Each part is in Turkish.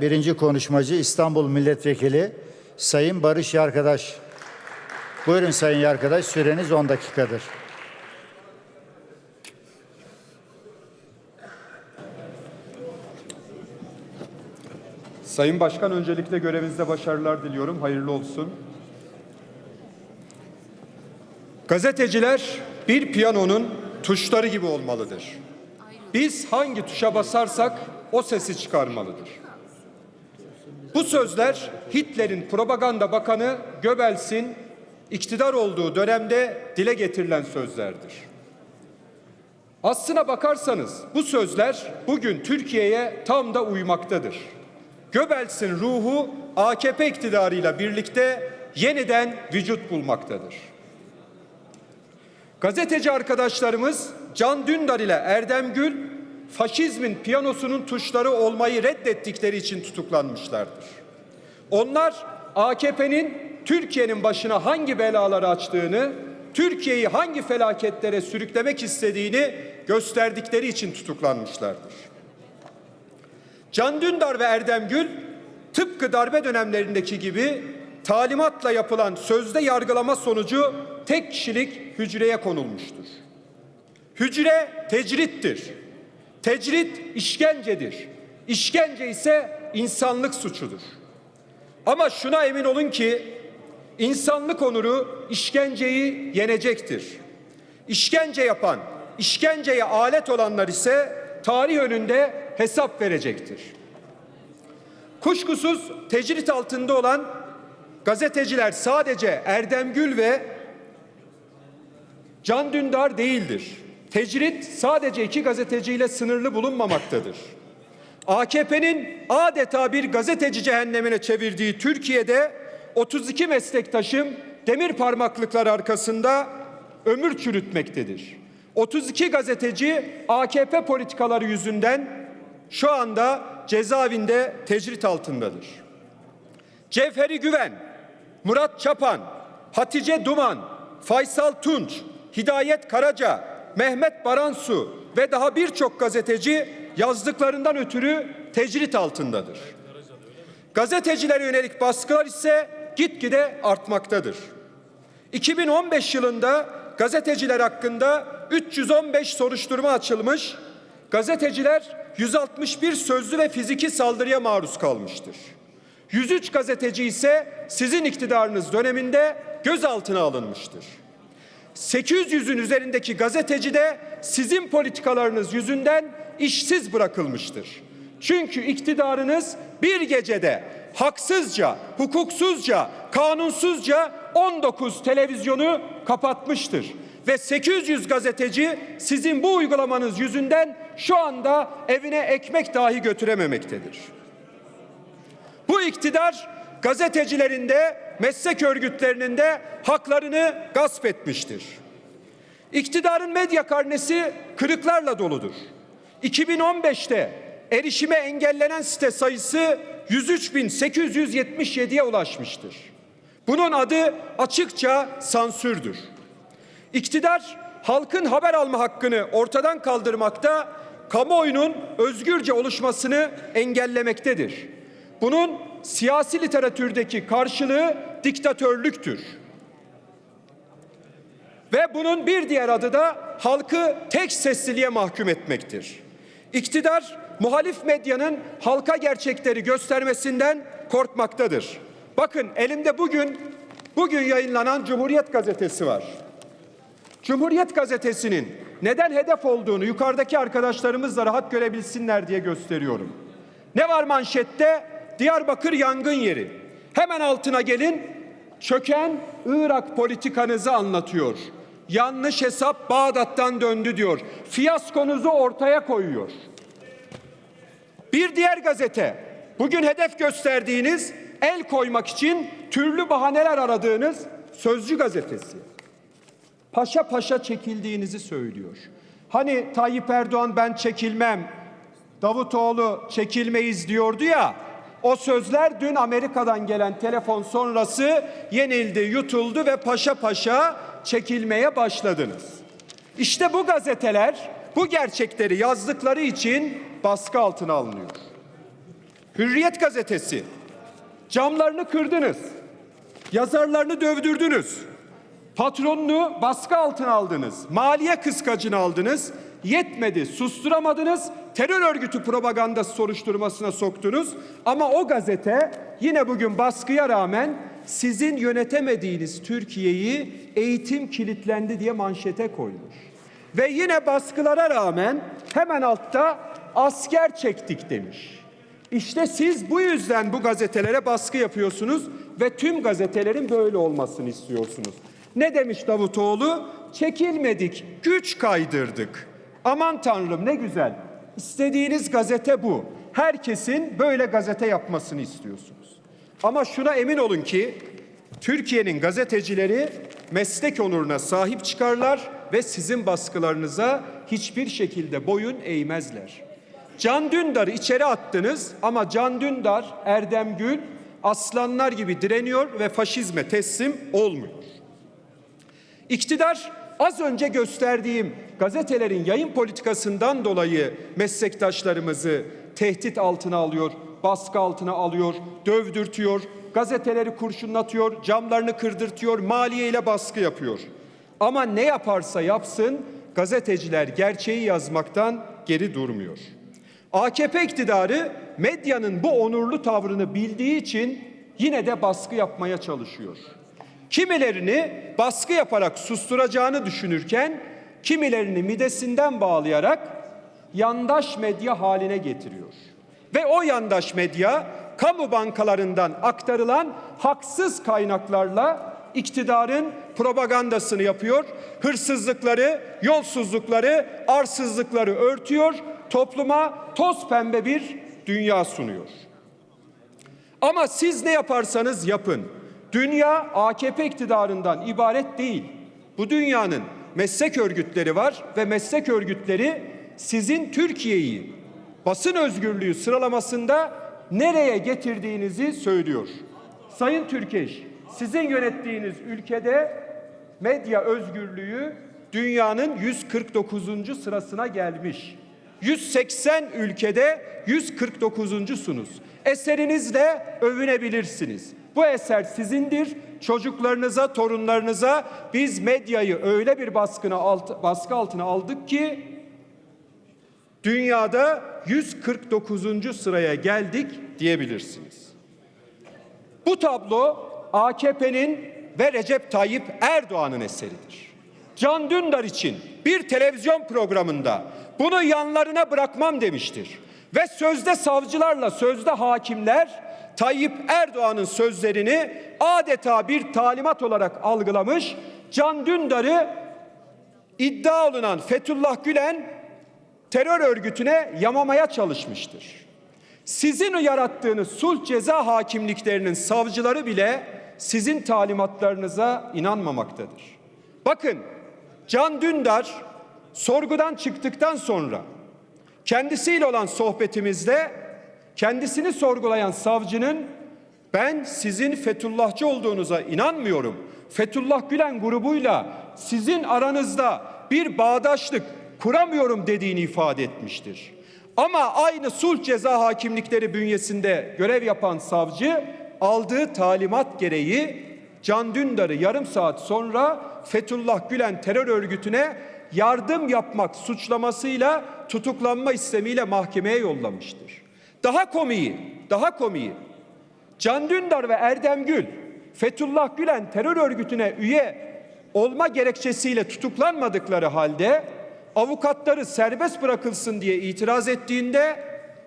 Birinci konuşmacı İstanbul Milletvekili Sayın Barış Yarkadaş. Buyurun Sayın Yarkadaş, süreniz 10 dakikadır. Sayın Başkan öncelikle görevinizde başarılar diliyorum. Hayırlı olsun. Gazeteciler bir piyanonun tuşları gibi olmalıdır. Biz hangi tuşa basarsak o sesi çıkarmalıdır. Bu sözler Hitler'in propaganda bakanı Göbels'in iktidar olduğu dönemde dile getirilen sözlerdir. Aslına bakarsanız bu sözler bugün Türkiye'ye tam da uymaktadır. Göbels'in ruhu AKP iktidarıyla birlikte yeniden vücut bulmaktadır. Gazeteci arkadaşlarımız Can Dündar ile Erdem Gül faşizmin piyanosunun tuşları olmayı reddettikleri için tutuklanmışlardır. Onlar AKP'nin Türkiye'nin başına hangi belaları açtığını, Türkiye'yi hangi felaketlere sürüklemek istediğini gösterdikleri için tutuklanmışlardır. Can Dündar ve Erdem Gül tıpkı darbe dönemlerindeki gibi talimatla yapılan sözde yargılama sonucu tek kişilik hücreye konulmuştur. Hücre tecrittir. Tecrit işkencedir. İşkence ise insanlık suçudur. Ama şuna emin olun ki insanlık onuru işkenceyi yenecektir. İşkence yapan, işkenceye alet olanlar ise tarih önünde hesap verecektir. Kuşkusuz tecrit altında olan gazeteciler sadece Erdem Gül ve Can Dündar değildir. Tecrit sadece iki gazeteciyle sınırlı bulunmamaktadır. AKP'nin adeta bir gazeteci cehennemine çevirdiği Türkiye'de 32 meslektaşım demir parmaklıklar arkasında ömür çürütmektedir. 32 gazeteci AKP politikaları yüzünden şu anda cezaevinde tecrit altındadır. Cevheri Güven, Murat Çapan, Hatice Duman, Faysal Tunç, Hidayet Karaca, Mehmet Baransu ve daha birçok gazeteci yazdıklarından ötürü tecrit altındadır. Gazetecilere yönelik baskılar ise gitgide artmaktadır. 2015 yılında gazeteciler hakkında 315 soruşturma açılmış, gazeteciler 161 sözlü ve fiziki saldırıya maruz kalmıştır. 103 gazeteci ise sizin iktidarınız döneminde gözaltına alınmıştır. 800'ün üzerindeki gazeteci de sizin politikalarınız yüzünden işsiz bırakılmıştır. Çünkü iktidarınız bir gecede haksızca, hukuksuzca, kanunsuzca 19 televizyonu kapatmıştır. Ve 800 gazeteci sizin bu uygulamanız yüzünden şu anda evine ekmek dahi götürememektedir. Bu iktidar gazetecilerin de meslek örgütlerinin de haklarını gasp etmiştir. İktidarın medya karnesi kırıklarla doludur. 2015'te erişime engellenen site sayısı 103.877'ye ulaşmıştır. Bunun adı açıkça sansürdür. İktidar halkın haber alma hakkını ortadan kaldırmakta, kamuoyunun özgürce oluşmasını engellemektedir. Bunun siyasi literatürdeki karşılığı diktatörlüktür. Ve bunun bir diğer adı da halkı tek sesliliğe mahkum etmektir. İktidar muhalif medyanın halka gerçekleri göstermesinden korkmaktadır. Bakın elimde bugün bugün yayınlanan Cumhuriyet gazetesi var. Cumhuriyet gazetesinin neden hedef olduğunu yukarıdaki arkadaşlarımız da rahat görebilsinler diye gösteriyorum. Ne var manşette? Diyarbakır yangın yeri. Hemen altına gelin. Çöken Irak politikanızı anlatıyor. Yanlış hesap Bağdat'tan döndü diyor. Fiyaskonuzu ortaya koyuyor. Bir diğer gazete, bugün hedef gösterdiğiniz, el koymak için türlü bahaneler aradığınız Sözcü gazetesi. Paşa paşa çekildiğinizi söylüyor. Hani Tayyip Erdoğan ben çekilmem, Davutoğlu çekilmeyiz diyordu ya. O sözler dün Amerika'dan gelen telefon sonrası yenildi, yutuldu ve paşa paşa çekilmeye başladınız. İşte bu gazeteler bu gerçekleri yazdıkları için baskı altına alınıyor. Hürriyet gazetesi. Camlarını kırdınız. Yazarlarını dövdürdünüz. Patronunu baskı altına aldınız. Maliye kıskacını aldınız. Yetmedi, susturamadınız. Terör örgütü propagandası soruşturmasına soktunuz. Ama o gazete yine bugün baskıya rağmen sizin yönetemediğiniz Türkiye'yi eğitim kilitlendi diye manşete koymuş. Ve yine baskılara rağmen hemen altta asker çektik demiş. İşte siz bu yüzden bu gazetelere baskı yapıyorsunuz ve tüm gazetelerin böyle olmasını istiyorsunuz. Ne demiş Davutoğlu? Çekilmedik, güç kaydırdık. Aman Tanrım ne güzel. İstediğiniz gazete bu. Herkesin böyle gazete yapmasını istiyorsunuz. Ama şuna emin olun ki Türkiye'nin gazetecileri meslek onuruna sahip çıkarlar ve sizin baskılarınıza hiçbir şekilde boyun eğmezler. Can Dündar'ı içeri attınız ama Can Dündar, Erdem Gül aslanlar gibi direniyor ve faşizme teslim olmuyor. İktidar az önce gösterdiğim gazetelerin yayın politikasından dolayı meslektaşlarımızı tehdit altına alıyor, baskı altına alıyor, dövdürtüyor, gazeteleri kurşunlatıyor, camlarını kırdırtıyor, maliyeyle baskı yapıyor. Ama ne yaparsa yapsın gazeteciler gerçeği yazmaktan geri durmuyor. AKP iktidarı medyanın bu onurlu tavrını bildiği için yine de baskı yapmaya çalışıyor. Kimilerini baskı yaparak susturacağını düşünürken kimilerini midesinden bağlayarak yandaş medya haline getiriyor. Ve o yandaş medya kamu bankalarından aktarılan haksız kaynaklarla iktidarın propagandasını yapıyor. Hırsızlıkları, yolsuzlukları, arsızlıkları örtüyor. Topluma toz pembe bir dünya sunuyor. Ama siz ne yaparsanız yapın. Dünya AKP iktidarından ibaret değil. Bu dünyanın meslek örgütleri var ve meslek örgütleri sizin Türkiye'yi basın özgürlüğü sıralamasında nereye getirdiğinizi söylüyor. Sayın Türkeş, sizin yönettiğiniz ülkede medya özgürlüğü dünyanın 149. sırasına gelmiş. 180 ülkede 149.sunuz. Eserinizle övünebilirsiniz. Bu eser sizindir. Çocuklarınıza, torunlarınıza biz medyayı öyle bir baskına alt, baskı altına aldık ki dünyada 149. sıraya geldik diyebilirsiniz. Bu tablo AKP'nin ve Recep Tayyip Erdoğan'ın eseridir. Can Dündar için bir televizyon programında bunu yanlarına bırakmam demiştir. Ve sözde savcılarla sözde hakimler Tayyip Erdoğan'ın sözlerini adeta bir talimat olarak algılamış. Can Dündar'ı iddia olunan Fethullah Gülen terör örgütüne yamamaya çalışmıştır. Sizin yarattığınız sulh ceza hakimliklerinin savcıları bile sizin talimatlarınıza inanmamaktadır. Bakın Can Dündar sorgudan çıktıktan sonra kendisiyle olan sohbetimizde kendisini sorgulayan savcının ben sizin Fethullahçı olduğunuza inanmıyorum. Fethullah Gülen grubuyla sizin aranızda bir bağdaşlık kuramıyorum dediğini ifade etmiştir. Ama aynı sulh ceza hakimlikleri bünyesinde görev yapan savcı aldığı talimat gereği Can Dündar'ı yarım saat sonra Fethullah Gülen terör örgütüne yardım yapmak suçlamasıyla tutuklanma istemiyle mahkemeye yollamıştır. Daha komiği, daha komiği. Can Dündar ve Erdem Gül Fethullah Gülen terör örgütüne üye olma gerekçesiyle tutuklanmadıkları halde avukatları serbest bırakılsın diye itiraz ettiğinde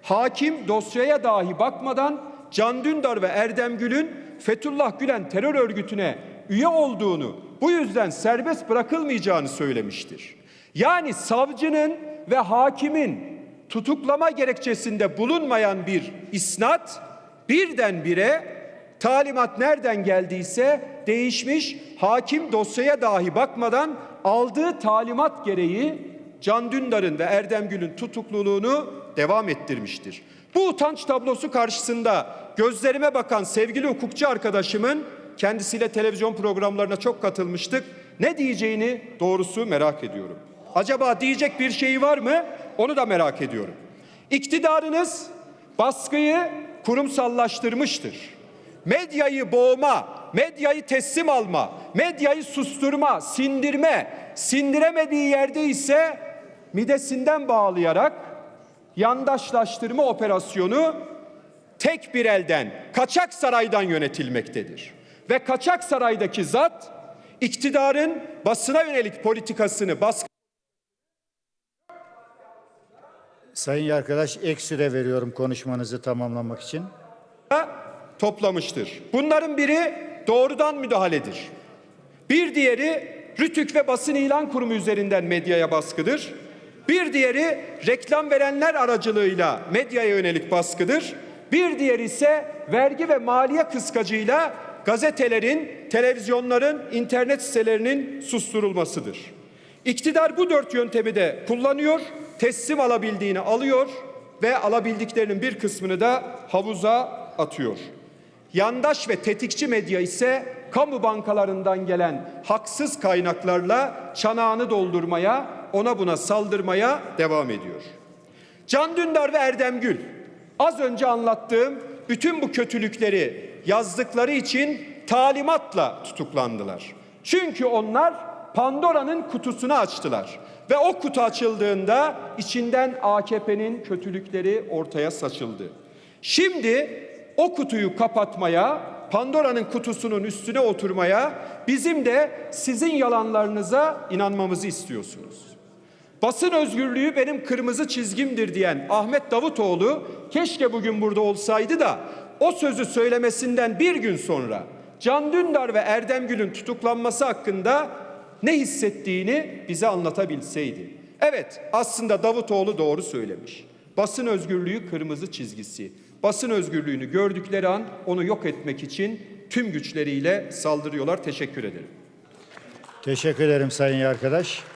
hakim dosyaya dahi bakmadan Can Dündar ve Erdem Gül'ün Fethullah Gülen terör örgütüne üye olduğunu, bu yüzden serbest bırakılmayacağını söylemiştir. Yani savcının ve hakimin tutuklama gerekçesinde bulunmayan bir isnat birdenbire talimat nereden geldiyse değişmiş. Hakim dosyaya dahi bakmadan aldığı talimat gereği Can Dündar'ın ve Erdem Gül'ün tutukluluğunu devam ettirmiştir. Bu utanç tablosu karşısında gözlerime bakan sevgili hukukçu arkadaşımın kendisiyle televizyon programlarına çok katılmıştık. Ne diyeceğini doğrusu merak ediyorum. Acaba diyecek bir şeyi var mı? Onu da merak ediyorum. İktidarınız baskıyı kurumsallaştırmıştır. Medyayı boğma, medyayı teslim alma, medyayı susturma, sindirme, sindiremediği yerde ise midesinden bağlayarak yandaşlaştırma operasyonu tek bir elden, kaçak saraydan yönetilmektedir. Ve kaçak saraydaki zat iktidarın basına yönelik politikasını baskı Sayın arkadaş ek süre veriyorum konuşmanızı tamamlamak için. toplamıştır. Bunların biri doğrudan müdahaledir. Bir diğeri Rütük ve Basın İlan Kurumu üzerinden medyaya baskıdır. Bir diğeri reklam verenler aracılığıyla medyaya yönelik baskıdır. Bir diğeri ise vergi ve maliye kıskacıyla gazetelerin, televizyonların, internet sitelerinin susturulmasıdır. İktidar bu dört yöntemi de kullanıyor, teslim alabildiğini alıyor ve alabildiklerinin bir kısmını da havuza atıyor. Yandaş ve tetikçi medya ise kamu bankalarından gelen haksız kaynaklarla çanağını doldurmaya, ona buna saldırmaya devam ediyor. Can Dündar ve Erdem Gül az önce anlattığım bütün bu kötülükleri yazdıkları için talimatla tutuklandılar. Çünkü onlar Pandora'nın kutusunu açtılar. Ve o kutu açıldığında içinden AKP'nin kötülükleri ortaya saçıldı. Şimdi o kutuyu kapatmaya, Pandora'nın kutusunun üstüne oturmaya, bizim de sizin yalanlarınıza inanmamızı istiyorsunuz. Basın özgürlüğü benim kırmızı çizgimdir diyen Ahmet Davutoğlu keşke bugün burada olsaydı da o sözü söylemesinden bir gün sonra Can Dündar ve Erdem Gül'ün tutuklanması hakkında ne hissettiğini bize anlatabilseydi. Evet aslında Davutoğlu doğru söylemiş. Basın özgürlüğü kırmızı çizgisi. Basın özgürlüğünü gördükleri an onu yok etmek için tüm güçleriyle saldırıyorlar. Teşekkür ederim. Teşekkür ederim sayın arkadaş.